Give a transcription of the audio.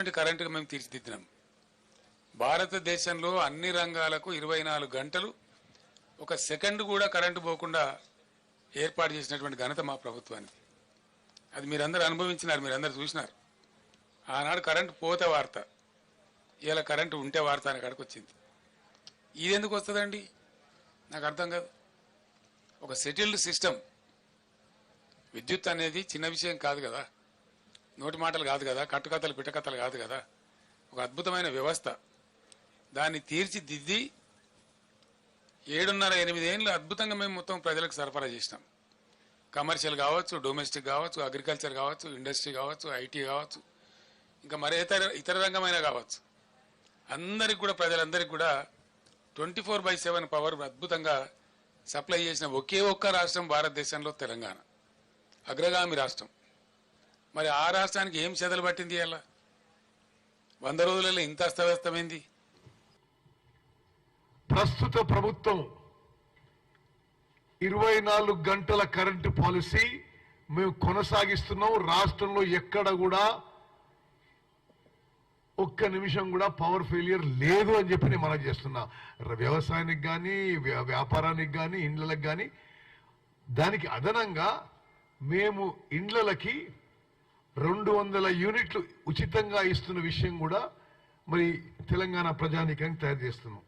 Current కరెంటుగా మేము తీర్చిదిద్దినాం. భారతదేశంలో అన్ని రంగాలకు ఇరవై నాలుగు గంటలు ఒక సెకండ్ కూడా కరెంటు పోకుండా ఏర్పాటు చేసినటువంటి ఘనత మా ప్రభుత్వానికి అది మీరందరూ అనుభవించినారు మీరందరూ చూసినారు. ఆనాడు కరెంటు పోతే వార్త ఇలా కరెంటు ఉంటే వార్త అని కాడికి వచ్చింది ఇది ఎందుకు వస్తుందండి? నాకు అర్థం కాదు. ఒక సెటిల్డ్ సిస్టమ్ విద్యుత్ అనేది చిన్న విషయం కాదు కదా. నోటి మాటలు కాదు కదా కట్టుకథలు పిట్టకథలు కాదు కదా. ఒక అద్భుతమైన వ్యవస్థ. దాన్ని తీర్చిదిద్ది ఏడున్నర ఎనిమిది ఏళ్ళు అద్భుతంగా మేము మొత్తం ప్రజలకు సరఫరా చేసినాం. కమర్షియల్ కావచ్చు డొమెస్టిక్ కావచ్చు అగ్రికల్చర్ కావచ్చు ఇండస్ట్రీ కావచ్చు ఐటీ కావచ్చు ఇంకా మరే ఇతర ఇతర రంగమైన కావచ్చు. అందరికి కూడా ప్రజలందరికీ కూడా twenty four by seven power అద్భుతంగా సప్లై చేసిన ఒకే ఒక్క రాష్ట్రం భారతదేశంలో తెలంగాణ. అగ్రగామి రాష్ట్రం. మరి ఆ రాష్ట్రానికి ఏం చెదలు పట్టింది అలా వంద రోజులలో ఇంత అస్తవ్యస్తమైంది. ప్రస్తుత ప్రభుత్వం ఇరవై నాలుగు గంటల కరెంటు పాలసీ మేము కొనసాగిస్తున్నాం. రాష్ట్రంలో ఎక్కడ కూడా ఒక్క నిమిషం కూడా పవర్ ఫెయిలియర్ లేదు అని చెప్పి నేను మనం చేస్తున్నా. వ్యవసాయానికి కానీ వ్యాపారానికి కానీ ఇండ్లకి కానీ దానికి అదనంగా మేము ఇండ్లకి రెండు వందల యూనిట్లు ఉచితంగా ఇస్తున్న విషయం కూడా మరి తెలంగాణ ప్రజానీకానికి తయారు చేస్తున్నాం.